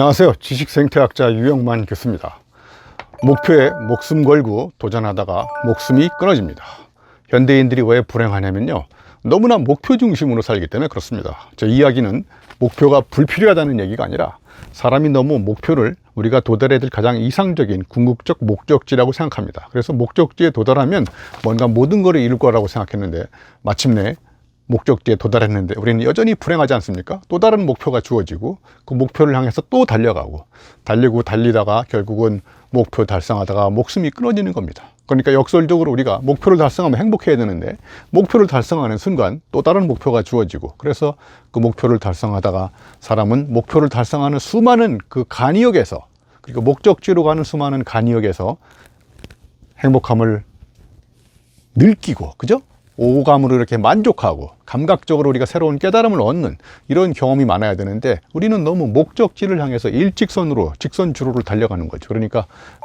안녕하세요. 지식생태학자 유영만 교수입니다. 목표에 목숨 걸고 도전하다가 목숨이 끊어집니다. 현대인들이 왜 불행하냐면요. 너무나 목표 중심으로 살기 때문에 그렇습니다. 저 이야기는 목표가 불필요하다는 얘기가 아니라 사람이 너무 목표를 우리가 도달해야 될 가장 이상적인 궁극적 목적지라고 생각합니다. 그래서 목적지에 도달하면 뭔가 모든 것을 이룰 거라고 생각했는데 마침내 목적지에 도달했는데 우리는 여전히 불행하지 않습니까? 또 다른 목표가 주어지고 그 목표를 향해서 또 달려가고 달리고 달리다가 결국은 목표 달성하다가 목숨이 끊어지는 겁니다. 그러니까 역설적으로 우리가 목표를 달성하면 행복해야 되는데 목표를 달성하는 순간 또 다른 목표가 주어지고 그래서 그 목표를 달성하다가 사람은 목표를 달성하는 수많은 그 간이역에서 그리고 목적지로 가는 수많은 간이역에서 행복함을 느끼고 그죠? 오감으로 이렇게 만족하고 감각적으로 우리가 새로운 깨달음을 얻는 이런 경험이 많아야 되는데 우리는 너무 목적지를 향해서 일직선으로 직선 주로를 달려가는 거죠. 그러니까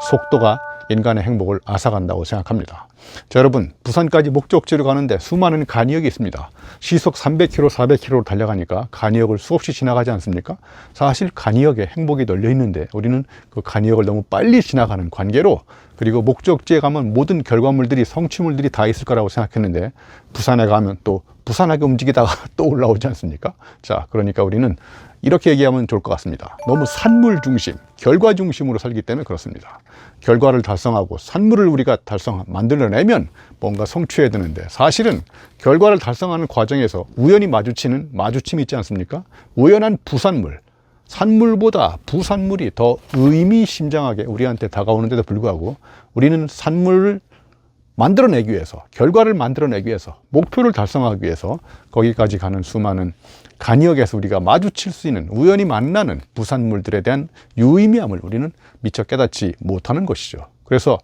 속도가 인간의 행복을 앗아간다고 생각합니다. 자, 여러분, 부산까지 목적지로 가는데 수많은 간이역이 있습니다. 시속 300km, 400km로 달려가니까 간이역을 수없이 지나가지 않습니까? 사실 간이역에 행복이 널려 있는데 우리는 그 간이역을 너무 빨리 지나가는 관계로 그리고 목적지에 가면 모든 결과물들이 성취물들이 다 있을 거라고 생각했는데 부산에 가면 또 부산하게 움직이다가 또 올라오지 않습니까? 자, 그러니까 우리는 이렇게 얘기하면 좋을 것 같습니다. 너무 산물 중심, 결과 중심으로 살기 때문에 그렇습니다. 결과를 달성하고 산물을 우리가 달성, 만들어내 면 뭔가 성취해야 되는데 사실은 결과를 달성하는 과정에서 우연히 마주치는 마주침이 있지 않습니까? 우연한 부산물, 산물보다 부산물이 더 의미심장하게 우리한테 다가오는데도 불구하고 우리는 산물을 만들어내기 위해서 결과를 만들어내기 위해서 목표를 달성하기 위해서 거기까지 가는 수많은 간이역에서 우리가 마주칠 수 있는 우연히 만나는 부산물들에 대한 유의미함을 우리는 미처 깨닫지 못하는 것이죠. 그래서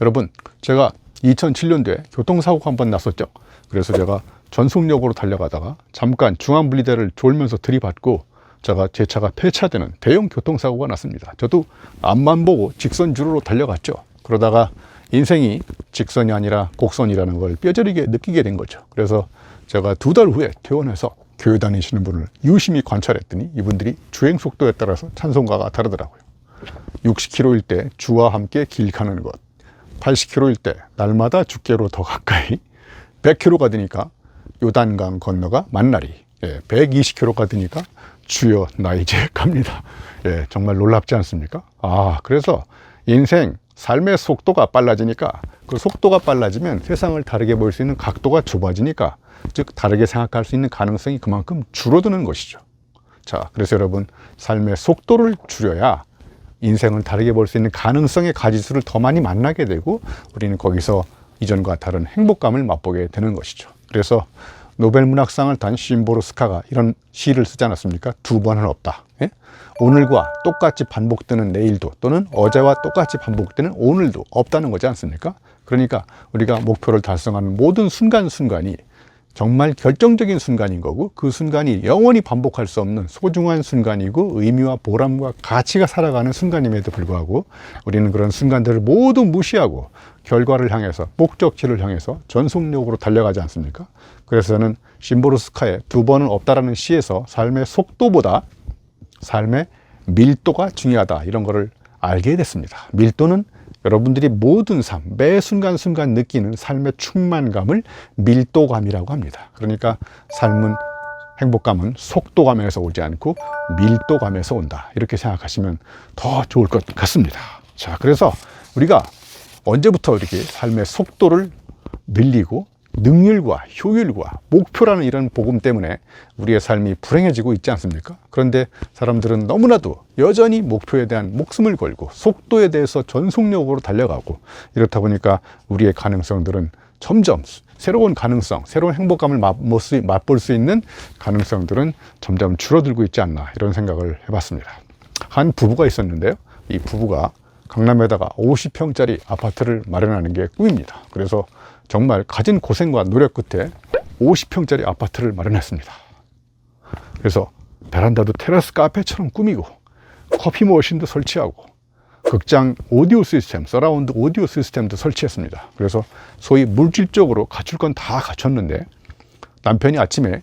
여러분 제가 2007년도에 교통사고가 한 번 났었죠. 그래서 제가 전속력으로 달려가다가 잠깐 중앙분리대를 졸면서 들이받고 제가 제 차가 폐차되는 대형 교통사고가 났습니다. 저도 앞만 보고 직선 주로로 달려갔죠. 그러다가 인생이 직선이 아니라 곡선이라는 걸 뼈저리게 느끼게 된 거죠. 그래서 제가 두 달 후에 퇴원해서 교회 다니시는 분을 유심히 관찰했더니 이분들이 주행 속도에 따라서 찬송가가 다르더라고요. 60km일 때 주와 함께 길 가는 것, 80km일 때 날마다 주께로 더 가까이, 100km가 되니까 요단강 건너가 만나리, 예, 120km가 되니까 주여 나 이제 갑니다. 예, 정말 놀랍지 않습니까? 아, 그래서 인생 삶의 속도가 빨라지니까 그 속도가 빨라지면 세상을 다르게 볼 수 있는 각도가 좁아지니까 즉 다르게 생각할 수 있는 가능성이 그만큼 줄어드는 것이죠. 자, 그래서 여러분 삶의 속도를 줄여야 인생을 다르게 볼 수 있는 가능성의 가지수를 더 많이 만나게 되고 우리는 거기서 이전과 다른 행복감을 맛보게 되는 것이죠. 그래서 노벨 문학상을 탄 심보르스카가 이런 시를 쓰지 않았습니까? 두 번은 없다. 예? 오늘과 똑같이 반복되는 내일도 또는 어제와 똑같이 반복되는 오늘도 없다는 거지 않습니까? 그러니까 우리가 목표를 달성하는 모든 순간순간이 정말 결정적인 순간인 거고 그 순간이 영원히 반복할 수 없는 소중한 순간이고 의미와 보람과 가치가 살아가는 순간임에도 불구하고 우리는 그런 순간들을 모두 무시하고 결과를 향해서 목적지를 향해서 전속력으로 달려가지 않습니까? 그래서 저는 심보르스카의 두 번은 없다라는 시에서 삶의 속도보다 삶의 밀도가 중요하다 이런 거를 알게 됐습니다. 밀도는 여러분들이 모든 삶, 매 순간순간 느끼는 삶의 충만감을 밀도감이라고 합니다. 그러니까 삶은 행복감은 속도감에서 오지 않고 밀도감에서 온다. 이렇게 생각하시면 더 좋을 것 같습니다. 자, 그래서 우리가 언제부터 이렇게 삶의 속도를 늘리고 능률과 효율과 목표라는 이런 복음 때문에 우리의 삶이 불행해지고 있지 않습니까? 그런데 사람들은 너무나도 여전히 목표에 대한 목숨을 걸고 속도에 대해서 전속력으로 달려가고 이렇다 보니까 우리의 가능성들은 점점 새로운 가능성, 새로운 행복감을 맛볼 수 있는 가능성들은 점점 줄어들고 있지 않나 이런 생각을 해봤습니다. 한 부부가 있었는데요. 이 부부가 강남에다가 50평짜리 아파트를 마련하는 게 꿈입니다. 그래서 정말 가진 고생과 노력 끝에 50평짜리 아파트를 마련했습니다. 그래서 베란다도 테라스 카페처럼 꾸미고 커피 머신도 설치하고 극장 오디오 시스템, 서라운드 오디오 시스템도 설치했습니다. 그래서 소위 물질적으로 갖출 건 다 갖췄는데 남편이 아침에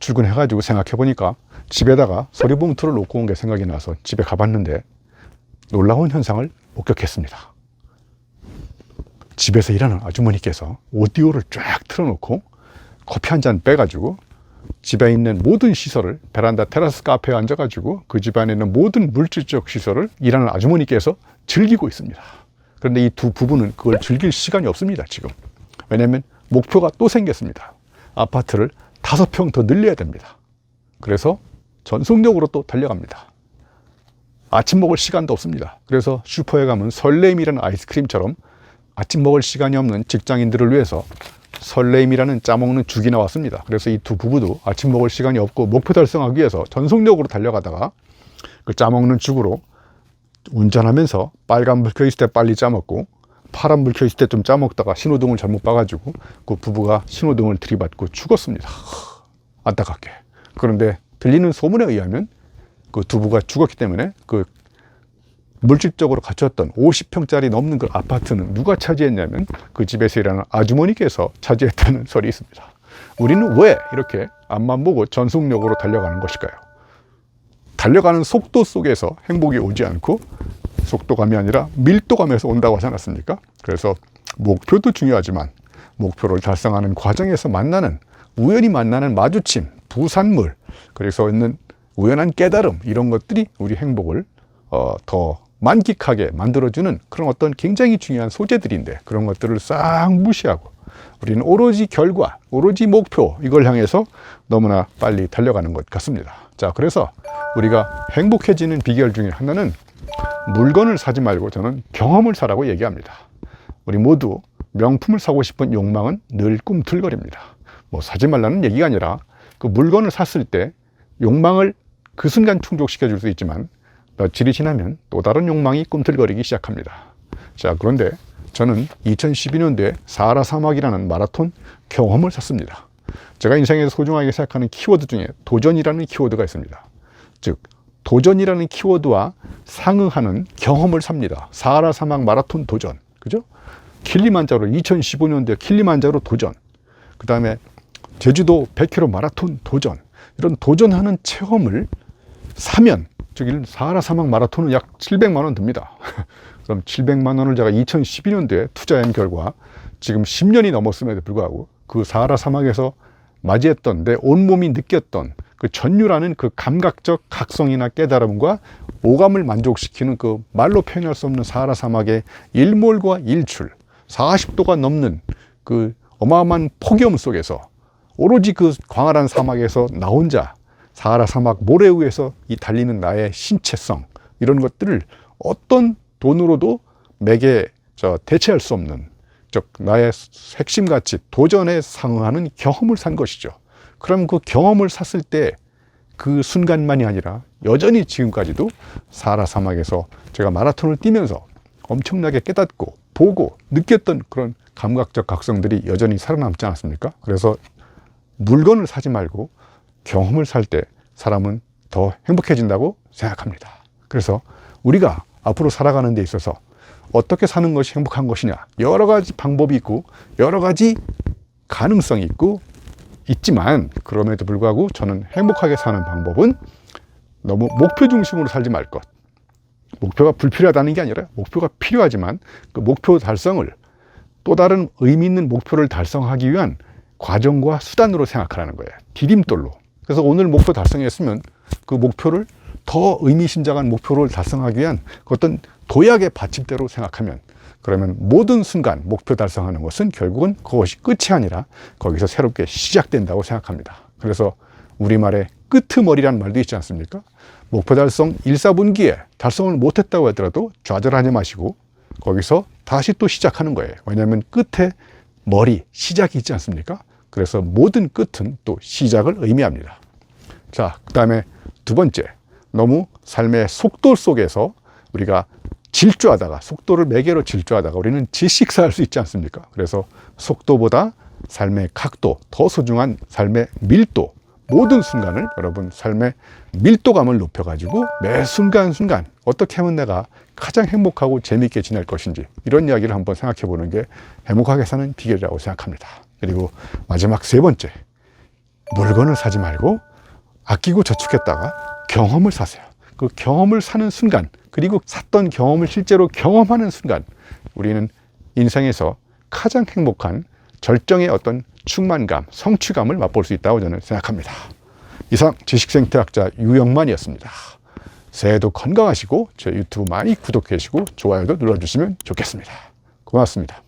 출근해가지고 생각해 보니까 집에다가 소리봉투를 놓고 온 게 생각이 나서 집에 가봤는데 놀라운 현상을 목격했습니다. 집에서 일하는 아주머니께서 오디오를 쫙 틀어놓고 커피 한 잔 빼가지고 집에 있는 모든 시설을 베란다 테라스 카페에 앉아가지고 그 집안에 있는 모든 물질적 시설을 일하는 아주머니께서 즐기고 있습니다. 그런데 이 두 부부는 그걸 즐길 시간이 없습니다, 지금. 왜냐하면 목표가 또 생겼습니다. 아파트를 다섯 평 더 늘려야 됩니다. 그래서 전속력으로 또 달려갑니다. 아침 먹을 시간도 없습니다. 그래서 슈퍼에 가면 설레임이라는 아이스크림처럼 아침 먹을 시간이 없는 직장인들을 위해서 설레임이라는 짜먹는 죽이 나왔습니다. 그래서 이 두 부부도 아침 먹을 시간이 없고 목표 달성하기 위해서 전속력으로 달려가다가 그 짜먹는 죽으로 운전하면서 빨간 불 켜 있을 때 빨리 짜먹고 파란 불 켜 있을 때 좀 짜먹다가 신호등을 잘못 봐가지고 그 부부가 신호등을 들이받고 죽었습니다. 안타깝게. 그런데 들리는 소문에 의하면 그 두 부가 죽었기 때문에 그 물질적으로 갖췄던 50평짜리 넘는 그 아파트는 누가 차지했냐면 그 집에서 일하는 아주머니께서 차지했다는 설이 있습니다. 우리는 왜 이렇게 앞만 보고 전속력으로 달려가는 것일까요? 달려가는 속도 속에서 행복이 오지 않고 속도감이 아니라 밀도감에서 온다고 하지 않았습니까? 그래서 목표도 중요하지만 목표를 달성하는 과정에서 만나는 우연히 만나는 마주침, 부산물, 그래서 있는 우연한 깨달음 이런 것들이 우리 행복을 어, 더 만끽하게 만들어주는 그런 어떤 굉장히 중요한 소재들인데 그런 것들을 싹 무시하고 우리는 오로지 결과, 오로지 목표 이걸 향해서 너무나 빨리 달려가는 것 같습니다. 자, 그래서 우리가 행복해지는 비결 중에 하나는 물건을 사지 말고 저는 경험을 사라고 얘기합니다. 우리 모두 명품을 사고 싶은 욕망은 늘 꿈틀거립니다. 뭐 사지 말라는 얘기가 아니라 그 물건을 샀을 때 욕망을 그 순간 충족시켜 줄 수 있지만 며칠이 지나면 또 다른 욕망이 꿈틀거리기 시작합니다. 자, 그런데 저는 2012년도에 사하라 사막이라는 마라톤 경험을 샀습니다. 제가 인생에서 소중하게 생각하는 키워드 중에 도전이라는 키워드가 있습니다. 즉, 도전이라는 키워드와 상응하는 경험을 삽니다. 사하라 사막 마라톤 도전. 그죠? 킬리만자로 2015년도에 킬리만자로 도전. 그 다음에 제주도 100km 마라톤 도전. 이런 도전하는 체험을 사면 즉 사하라 사막 마라톤은 약 700만 원 듭니다. 그럼 700만 원을 제가 2012년도에 투자한 결과 지금 10년이 넘었음에도 불구하고 그 사하라 사막에서 맞이했던 내 온몸이 느꼈던 그 전율하는 그 감각적 각성이나 깨달음과 오감을 만족시키는 그 말로 표현할 수 없는 사하라 사막의 일몰과 일출 40도가 넘는 그 어마어마한 폭염 속에서 오로지 그 광활한 사막에서 나 혼자 사하라 사막 모래 위에서 이 달리는 나의 신체성 이런 것들을 어떤 돈으로도 매개 저 대체할 수 없는 즉 나의 핵심 가치 도전에 상응하는 경험을 산 것이죠. 그럼 그 경험을 샀을 때 그 순간만이 아니라 여전히 지금까지도 사하라 사막에서 제가 마라톤을 뛰면서 엄청나게 깨닫고 보고 느꼈던 그런 감각적 각성들이 여전히 살아남지 않았습니까? 그래서 물건을 사지 말고 경험을 살 때 사람은 더 행복해진다고 생각합니다. 그래서 우리가 앞으로 살아가는 데 있어서 어떻게 사는 것이 행복한 것이냐 여러 가지 방법이 있고 여러 가지 가능성이 있고 있지만 그럼에도 불구하고 저는 행복하게 사는 방법은 너무 목표 중심으로 살지 말 것. 목표가 불필요하다는 게 아니라 목표가 필요하지만 그 목표 달성을 또 다른 의미 있는 목표를 달성하기 위한 과정과 수단으로 생각하라는 거예요. 디딤돌로. 그래서 오늘 목표 달성했으면 그 목표를 더 의미심장한 목표를 달성하기 위한 그 어떤 도약의 받침대로 생각하면 그러면 모든 순간 목표 달성하는 것은 결국은 그것이 끝이 아니라 거기서 새롭게 시작된다고 생각합니다. 그래서 우리말에 끄트머리란 말도 있지 않습니까? 목표 달성 1, 4분기에 달성을 못했다고 하더라도 좌절하지 마시고 거기서 다시 또 시작하는 거예요. 왜냐하면 끝에 머리, 시작이 있지 않습니까? 그래서 모든 끝은 또 시작을 의미합니다. 자, 그 다음에 두 번째. 너무 삶의 속도 속에서 우리가 질주하다가 속도를 매개로 질주하다가 우리는 질식사할 수 있지 않습니까? 그래서 속도보다 삶의 각도, 더 소중한 삶의 밀도, 모든 순간을 여러분 삶의 밀도감을 높여가지고 매 순간순간 어떻게 하면 내가 가장 행복하고 재미있게 지낼 것인지 이런 이야기를 한번 생각해 보는 게 행복하게 사는 비결이라고 생각합니다. 그리고 마지막 세 번째, 물건을 사지 말고 아끼고 저축했다가 경험을 사세요. 그 경험을 사는 순간, 그리고 샀던 경험을 실제로 경험하는 순간, 우리는 인생에서 가장 행복한 절정의 어떤 충만감, 성취감을 맛볼 수 있다고 저는 생각합니다. 이상 지식생 태학자 유영만이었습니다. 새해도 건강하시고 제 유튜브 많이 구독해 주시고 좋아요도 눌러주시면 좋겠습니다. 고맙습니다.